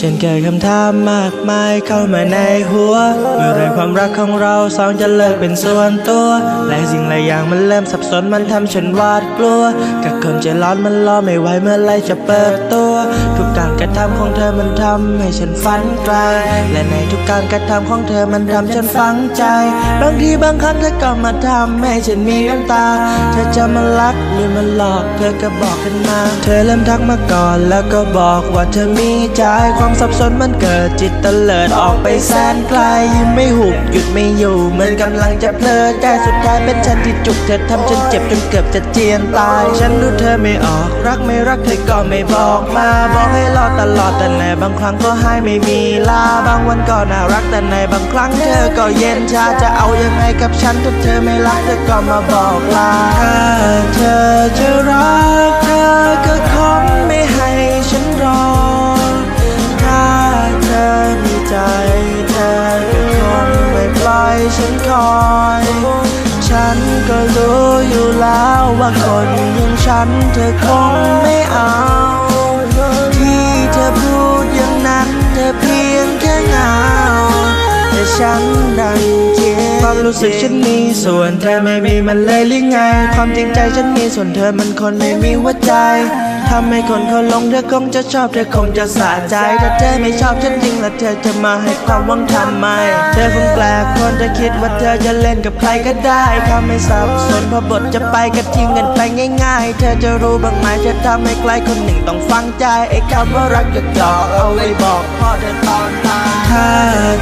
ฉันเกิดคำถามมากมายเข้ามาในหัว เมื่อไรความรักของเราสองจะเลิกเป็นส่วนตัวและสิ่งหลายอย่างมันเริ่มสับสนมันทำฉันหวาดกลัวกับคนใจร้อนมันรอไม่ไหวเมื่อไรจะเปิดตัว ทุกการกระทำของเธอมันทำให้ฉันฝันไกล และในทุกการกระทำของเธอมันทำฉันฝังใจ บางทีบางครั้งเธอก็มาทำให้ฉันมีน้ำตา เธอจะมารักหรือมาหลอกเธอก็บอกกันมา เธอเริ่มทักมาก่อนแล้วก็บอกว่าเธอมีใจความสับสนมันเกิดจิตเตลิดออกไปแสนไกลยิ้มไม่หุบหยุดไม่อยู่เหมือนกำลังจะเพลิดใจสุดท้ายเป็นฉันที่จุกเธอทำฉันเจ็บจนเกือบจะเจียนตาย ฉันดูเธอไม่ออก รักไม่รักเธอก็ไม่บอกมาบอกให้รอตลอดแต่ในบางครั้งก็ให้ไม่มีลาบางวันก็น่ารักแต่ในบางครั้งเธอก็เย็นชาจะเอายังไงกับฉันถ้าเธอไม่รักเธอก็มาบอกลาถ้าเธอจะรัก ใจเธอก็คงไม่ปล่อยฉันคอย ฉันก็รู้อยู่แล้วว่าคนอย่างฉันเธอคงไม่เอา ที่เธอพูดอย่างนั้นเธอเพียงแค่เหงาแต่ฉันดันเทียความรู้สึกฉันมีส่วนเธอไม่มีมันเลยหรือไง ความจริงใจฉันมีส่วนเธอมันคนไม่มีหัวใจ ทำให้คนเขาหลงเธอคงจะชอบเธอคงจะสะใจถ้าเธอไม่ชอบฉันจริงแล้วเธอจะมาให้ความหวังทำไม เธอคงแปลกคนจะคิดว่าเธอจะเล่นกับใครก็ได้ทำให้สับสนพราะบทจะไปก็ทิ้งกันไปง่าย ๆ เธอจะรู้บ้างไหมเธอทำให้ใครคนหนึ่งต้องฟังใจไอ้คำว่ารักจะจอกเอาไว้บอกพ่อเธอตอนตายถ้า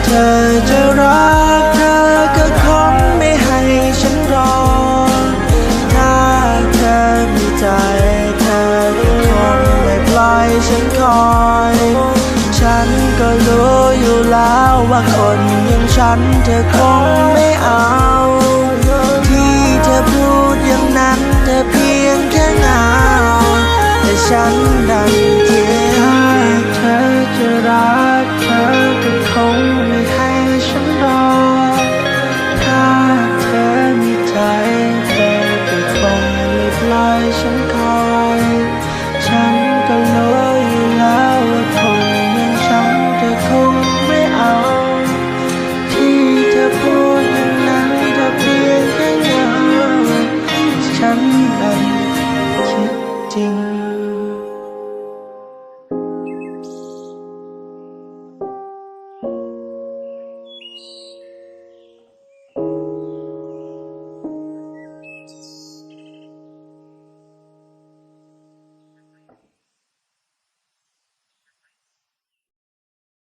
เธอจะรักเธอก็คงไม่ให้ฉันรอถ้าเธอมีใจ ฉันคอย ฉันก็รู้อยู่แล้วว่าคนอย่างฉันเธอคงไม่เอา